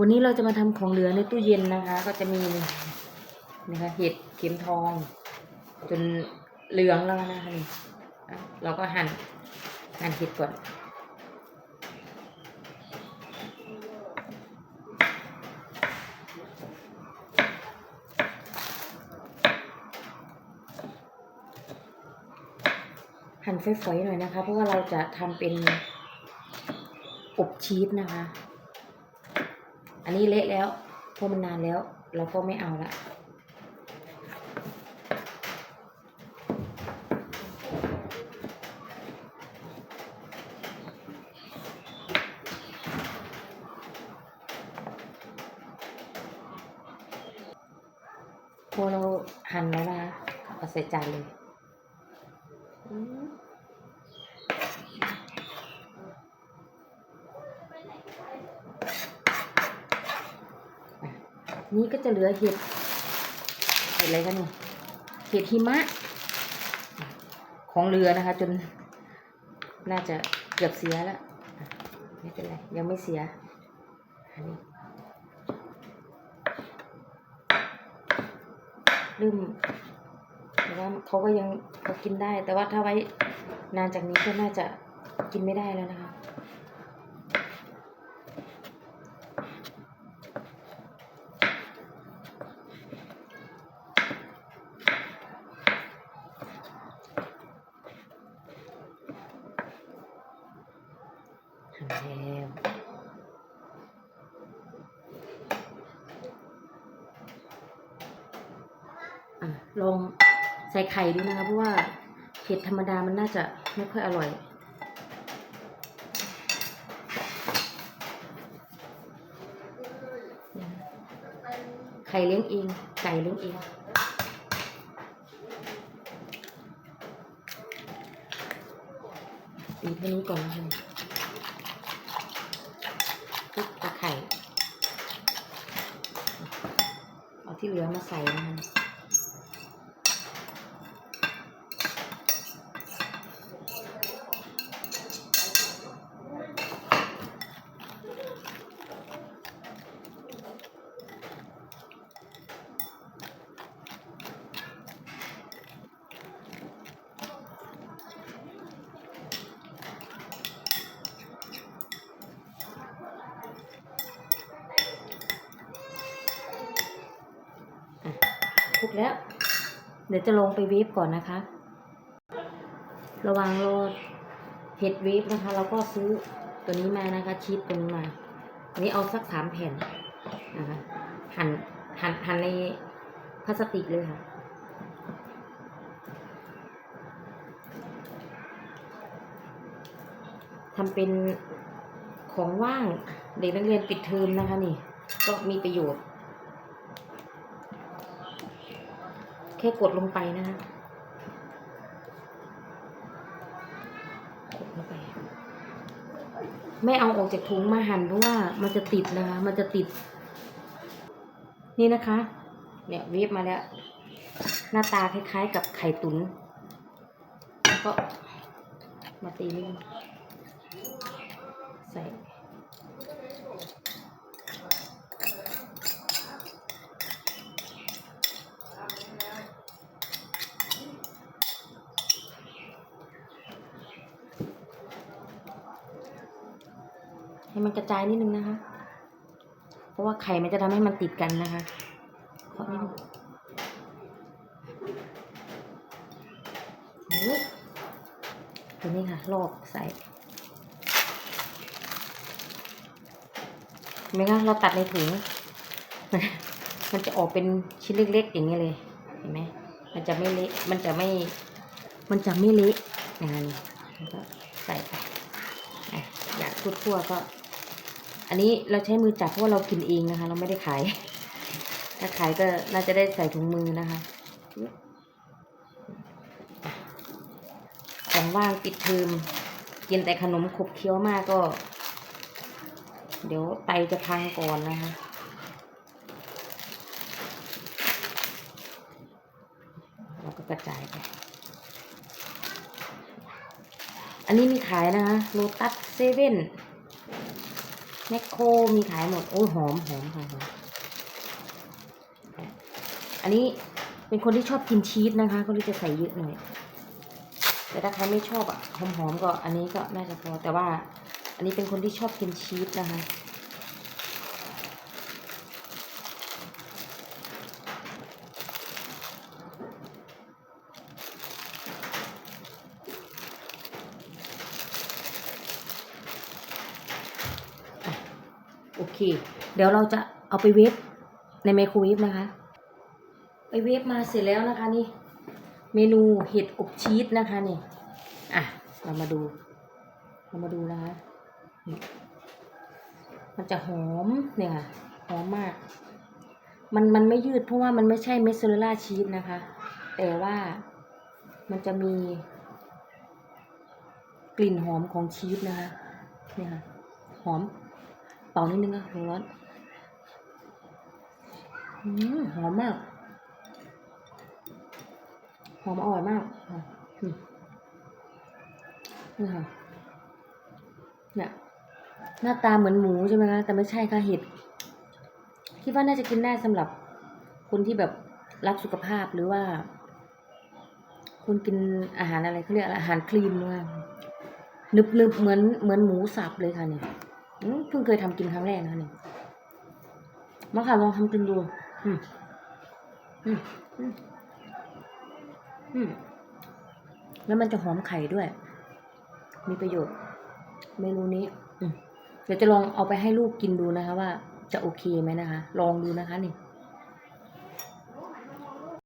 วันนี้เราจะมาทำของเหลือในตู้เย็นนะคะ ก็จะมีนี่นะคะเห็ดเข็มทอง จนเหลืองแล้วนะคะนี่เราก็หั่นหั่นเห็ดก่อนหั่นฝอยๆหน่อยนะคะ เพราะว่าเราจะทำเป็นอบชีสนะคะ อันนี้เละแล้วเพราะมันนานแล้ว เราก็ไม่เอาละพอเราหั่นแล้วนะคะเอาใส่จานเลยอืมอะ นี่ก็จะเหลือเห็ด เห็ดอะไรกันเนี่ยเห็ดหิมะ ของเรือนะคะ จนน่าจะเกือบเสียแล้ว ไม่เป็นไร ยังไม่เสีย อันนี้ลืมแต่ว่าเขาก็ยังกินได้ แต่ว่าถ้าไว้นานจากนี้ก็น่าจะกินไม่ได้แล้วนะคะ หั่นแล้วอะลองใส่ไข่ดูนะคะเพราะว่าเห็ดธรรมดามันน่าจะไม่ค่อยอร่อยไข่เลี้ยงเองไก่เลี้ยงเองตีเท่านี้ก่อนนะคะคลุกตะไข่ เอา ที่เหลือมาใส่น สุกแล้ว เดี๋ยวจะลงไปเวฟก่อนนะคะ ระวังรอเห็ดเวฟนะคะ เราก็ซื้อตัวนี้มานะคะ ชีสตัวนี้มาอันนี้เอาสักสามแผ่นนะคะหั่นหั่นหั่นในพลาสติกเลยค่ะทำเป็นของว่างเด็กนักเรียนปิดเทอมนะคะนี่ ก็มีประโยชน์ ค่กดลงไปนะคะกดลงไป ไม่เอาออกจากถุงมาหั่นเพราะว่ามันจะติดนะคะ มันจะติด นี่นะคะ เนี่ยเวฟมาแล้ว หน้าตาคล้ายๆ กับไข่ตุนแล้วก็มาตีนี่ใส่ ให้มันกระจายนิดนึงนะคะ เพราะว่าไข่มันจะทำให้มันติดกันนะคะขอนิดนึงโอ้ยตัวนี้ค่ะลอกใส่เห็นไหมคะเราตัดในถุง มันจะออกเป็นชิ้นเล็กๆอย่างนี้เลยเห็นไหมมันจะไม่เละมันจะไม่ มันจะไม่เละอย่างนั้นแล้วก็ใส่ไปอยากทั่วๆก็ อันนี้เราใช้มือจับเพราะว่าเรากินเองนะคะ เราไม่ได้ขาย ถ้าขายก็น่าจะได้ใส่ถุงมือนะคะของว่างปิดเทอมกินแต่ขนมขบเคี้ยวมากก็ เดี๋ยวไตจะพังก่อนนะคะเราก็กระจายไปอันนี้มีขายนะคะโลตัสเซเว่น แมคโครมีขายหมด โอ้ยหอมหอมค่ะหอมอันนี้เป็นคนที่ชอบกินชีสนะคะ ก็เลยจะใส่เยอะหน่อย แต่ถ้าใครไม่ชอบอะหอมๆก็อันนี้ก็น่าจะพอ แต่ว่า อันนี้เป็นคนที่ชอบกินชีสนะคะ เค เดี๋ยวเราจะเอาไปเวฟในไมโครเวฟนะคะ ไปเวฟมาเสร็จแล้วนะคะนี่ เมนูเห็ดอบชีสนะคะนี่ อะ เรามาดู เรามาดูนะคะ มันจะหอมเนี่ยค่ะ หอมมาก มันมันไม่ยืดเพราะว่ามันไม่ใช่เมสเซอร์ล่าชีสนะคะ แต่ว่ามันจะมี กลิ่นหอมของชีสนะคะ เนี่ยค่ะ หอม เป่านิดนึงอะร้อนอืมหอมมาก หอมอร่อยมากค่ะนี่ค่ะเนี่ยหน้าตาเหมือนหมูใช่ไหมคะแต่ไม่ใช่ค่ะเห็ดคิดว่าน่าจะกินได้สำหรับคนที่แบบรักสุขภาพหรือว่า คนกินอาหารอะไรเขาเรียกอะไรอาหารคลีนด้วยนึบนึบเหมือนเหมือนหมูสับเลยค่ะเนี่ย เพิ่งเคยทำกินครั้งแรกนะคะเนี่ยมาค่ะลองทำกินดู อืมอืมอืมแล้วมันจะหอมไข่ด้วย มีประโยชน์ เมนูนี้เดี๋ยวจะลองเอาไปให้ลูกกินดูนะคะ ว่าจะโอเคไหมนะคะ ลองดูนะคะนี่